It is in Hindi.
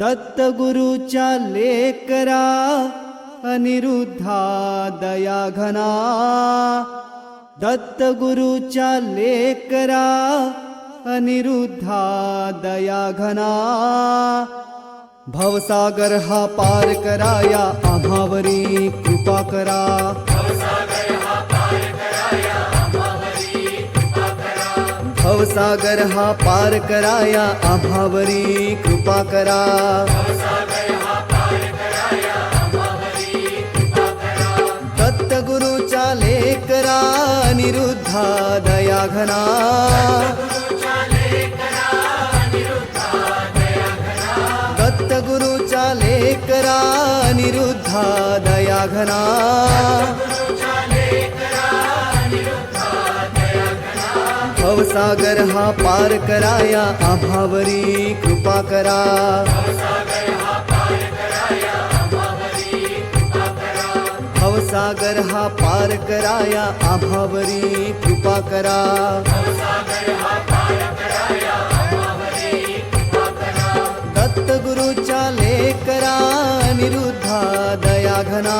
दत्तगुरूच्या लेकरा अनिरुद्धा दयाघना दत्तगुरूच्या लेकरा अनिरुद्धा दयाघना भवसागर हा पार कराया आम्हावरी कृपा करा भवसागर हा पार कराया आभावरी कृपा करा. दत्तगुरूच्या लेकरा अनिरुद्धा दयाघना दत्तगुरूच्या लेकरा अनिरुद्धा दयाघना भवसागर हा पार कराया, आभावरी कृपा करा. भवसागर हा पार कराया, आभावरी कृपा करा. दत्तगुरूच्या लेकरा अनिरुद्धा दयाघना